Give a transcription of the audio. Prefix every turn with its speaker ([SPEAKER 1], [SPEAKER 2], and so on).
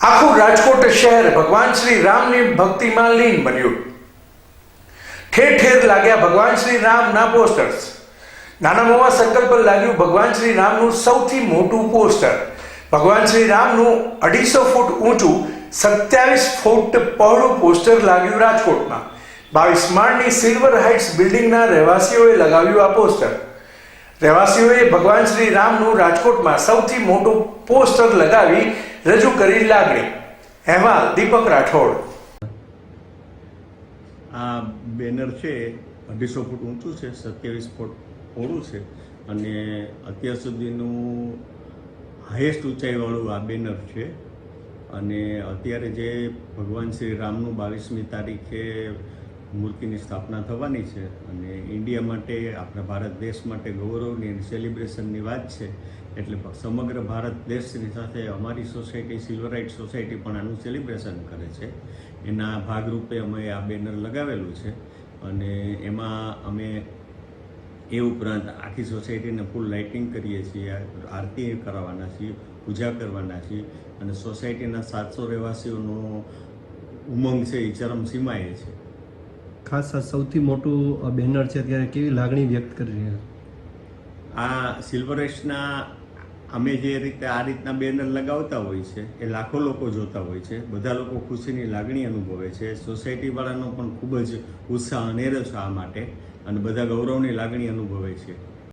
[SPEAKER 1] આખું રાજકોટ શહેર ભગવાન શ્રી રામની ભક્તિમાં લીન બન્યું. ઠેર ઠેર લાગ્યા ભગવાન શ્રી રામના પોસ્ટર્સ નાના મોવા સર્કલ પર લાગ્યું ભગવાન શ્રી રામનું સૌથી મોટું પોસ્ટર ભગવાન શ્રી રામનું અઢીસો ફૂટ ઊંચું સત્યાવીસ ફૂટ પહોળું પોસ્ટર લાગ્યું રાજકોટમાં. બાવીસ માળની સિલ્વર હાઇટ્સ બિલ્ડિંગના રહેવાસીઓએ લગાવ્યું આ પોસ્ટર રહેવાસીઓએ ભગવાન શ્રી રામનું રાજકોટમાં સૌથી મોટું પોસ્ટર લગાવી રજૂ કરી લાગણી. અહેવાલ દીપક રાઠોડ.
[SPEAKER 2] આ બેનર છે, અઢીસો ફૂટ ઊંચું છે, સત્યાવીસ ફૂટ પહોળું છે અને અત્યાર સુધીનું હાઈએસ્ટ ઊંચાઈવાળું આ બેનર છે. અને અત્યારે જે ભગવાન શ્રી રામનું બાવીસમી તારીખે મૂર્તિની સ્થાપના થવાની છે અને ઇન્ડિયા માટે, આપણા ભારત દેશ માટે ગૌરવની અને સેલિબ્રેશનની વાત છે. એટલે સમગ્ર ભારત દેશની સાથે અમારી સોસાયટી સિલ્વરાઇટ સોસાયટી પણ આનું સેલિબ્રેશન કરે છે. એના ભાગરૂપે અમે આ બેનર લગાવેલું છે અને એમાં અમે એ ઉપરાંત આખી સોસાયટીને ફૂલ લાઇટિંગ કરીએ છીએ, આરતી કરાવવાના છીએ, પૂજા કરવાના છીએ અને સોસાયટીના સાતસો રહેવાસીઓનો ઉમંગ છે એ ચરમસીમાએ છે.
[SPEAKER 3] ખાસ સૌથી મોટું બેનર છે ત્યારે કેવી લાગણી વ્યક્ત કરી રહ્યા
[SPEAKER 2] આ સિલ્વરેશના અમે જે રીતે આ રીતના બેનર લગાવતા હોય છે, એ લાખો લોકો જોતા હોય છે, બધા લોકો ખુશીની લાગણી અનુભવે છે. સોસાયટીવાળાનો પણ ખૂબ જ ઉત્સાહ અનેરો છે આ માટે, અને બધા ગૌરવની લાગણી અનુભવે છે.